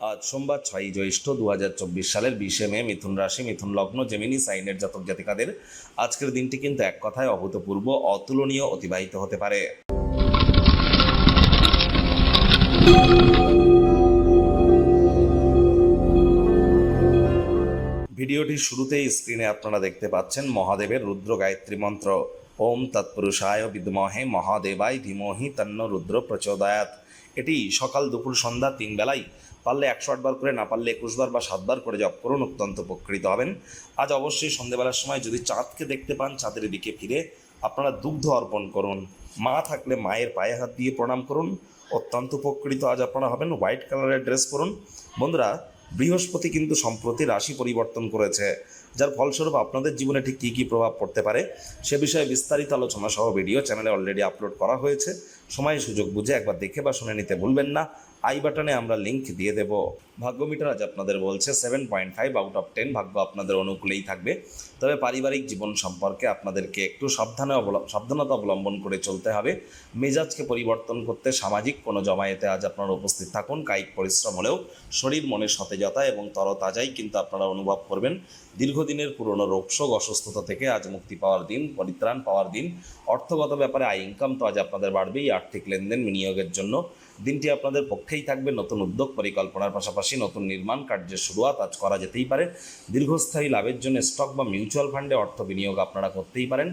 আজ সোমবার ছয়ই জ্যৈষ্ঠ দুহাজার চব্বিশ সালের বিশে মে মিথুন রাশি, মিথুন লগ্ন, জেমিনি, সাইনের জাতক জাতিকাদের আজকের দিনটি কিন্তু এক কথায় অভূতপূর্ব, অতুলনীয়, অতিবাহিত হতে পারে। ভিডিওটির শুরুতেই স্ক্রিনে আপনারা দেখতে পাচ্ছেন মহাদেবের রুদ্র গায়ত্রী মন্ত্র। ওম তৎপুরুষায় বিদ্মহে মহাদেবায় ধীমহি তন্ন রুদ্র প্রচোদয়াত। এটি সকাল দুপুর সন্ধ্যা তিন বেলায় পারলে একশো আটবার করে, না পারলে একুশবার বা সাতবার করে জপ করুন, অত্যন্ত উপকৃত হবেন। আজ অবশ্যই সন্ধ্যেবেলার সময় যদি চাঁদকে দেখতে পান, চাঁদের দিকে ফিরে আপনারা দুগ্ধ অর্পণ করুন। মা থাকলে মায়ের পায়ে হাত দিয়ে প্রণাম করুন। অত্যন্ত উপকৃত আজ আপনারা হবেন। হোয়াইট কালারের ড্রেস পরুন। বন্ধুরা, বৃহস্পতি কিন্তু সম্প্রতি রাশি পরিবর্তন করেছে। যার ফলস্বরূপ আপনাদের জীবনে ঠিক কী কী প্রভাব পড়তে পারে, সে বিষয়ে বিস্তারিত আলোচনা সহ ভিডিও চ্যানেলে অলরেডি আপলোড করা হয়েছে। সময় সুযোগ বুঝে একবার দেখে বা শুনে নিতে ভুলবেন না। আই বাটনে আমরা লিঙ্ক দিয়ে দেব। ভাগ্য মিটার আজ আপনাদের বলছে seven point five out of ten ভাগ্য আপনাদের অনুকূলেই থাকবে। তবে পারিবারিক জীবন সম্পর্কে আপনাদেরকে একটু সাবধানে সাবধানতা অবলম্বন করে চলতে হবে। মেজাজকে পরিবর্তন করতে সামাজিক কোনো জমায়েতে আজ আপনারা উপস্থিত থাকুন। কায়িক পরিশ্রম হলেও শরীর মনের সতেজতা এবং তরতাজাই কিন্তু আপনারা অনুভব করবেন। দীর্ঘদিনের পুরনো রোগশোক অসুস্থতা থেকে আজ মুক্তি পাওয়ার দিন, পরিত্রাণ পাওয়ার দিন। অর্থগত ব্যাপারে আয় ইনকাম তো আজ আপনাদের বাড়বেই। আর্থিক লেনদেন বিনিয়োগের জন্য দিনটি আপনাদের পক্ষেই থাকবে। নতুন উদ্যোগ, পরিকল্পনার পাশাপাশি নতুন নির্মাণ কার্যের শুরুয়াত আজ করা যেতেই পারে। দীর্ঘস্থায়ী লাভের জন্য স্টক বা মিউচুয়াল ফান্ডে অর্থ বিনিয়োগ আপনারা করতেই পারেন।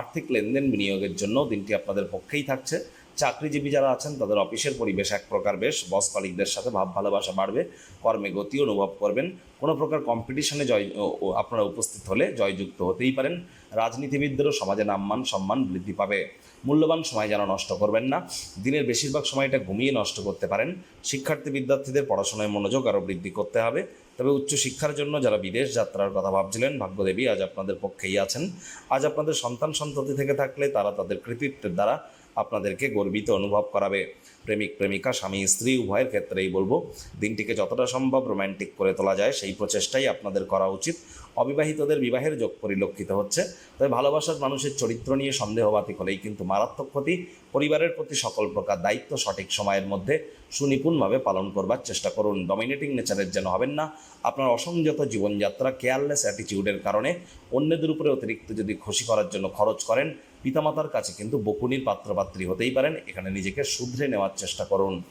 আর্থিক লেনদেন বিনিয়োগের জন্য দিনটি আপনাদের পক্ষেই থাকছে। চাকরিজীবী যারা আছেন, তাদের অফিসের পরিবেশ এক প্রকার বেশ। বস কলিকদের সাথে ভাব, ভালোবাসা বাড়বে, কর্মে গতি অনুভব করবেন। কোনো প্রকার কম্পিটিশনে জয় আপনারা উপস্থিত হলে জয়যুক্ত হতেই পারেন। রাজনীতিবিদদেরও সমাজে নামমান সম্মান বৃদ্ধি পাবে। মূল্যবান সময় যেন নষ্ট করবেন না। দিনের বেশিরভাগ সময়টা ঘুমিয়ে নষ্ট করতে পারেন। শিক্ষার্থী বিদ্যার্থীদের পড়াশোনায় মনোযোগ আরও বৃদ্ধি করতে হবে। তবে উচ্চশিক্ষার জন্য যারা বিদেশ যাত্রার কথা ভাবছিলেন, ভাগ্যদেবী আজ আপনাদের পক্ষেই আছেন। আজ আপনাদের সন্তান সন্ততি থেকে থাকলে তারা তাদের কৃতিত্বের দ্বারা আপনাদেরকে গর্বিত অনুভব করাবে। প্রেমিক, প্রেমিকা, স্বামী, স্ত্রী, উভয়ের ক্ষেত্রেই বলব, দিনটিকে যতটা সম্ভব রোম্যান্টিক করে তোলা যায়, সেই প্রচেষ্টাই আপনাদের করা উচিত। অবিবাহিতদের বিবাহের যোগ পরিলক্ষিত হচ্ছে। তবে ভালোবাসার মানুষের চরিত্র নিয়ে সন্দেহবাতিক হলেই কিন্তু মারাত্মক ক্ষতি পরিবারের প্রতি সকল প্রকার দায়িত্ব সঠিক সময়ের মধ্যে সুনিপুণভাবে পালন করবার চেষ্টা করুন। ডমিনেটিং নেচারের যেন হবেন না। আপনার অসংযত জীবনযাত্রা কেয়ারলেস অ্যাটিটিউডের কারণে অন্যদের উপরে অতিরিক্ত যদি খুশি করার জন্য খরচ করেন, পিতামাতার কাছে কিন্তু বকুনির পাত্রপাত্রী হতেই পারেন। এখানে নিজেকে শুধরে নেওয়ার চেষ্টা করুন।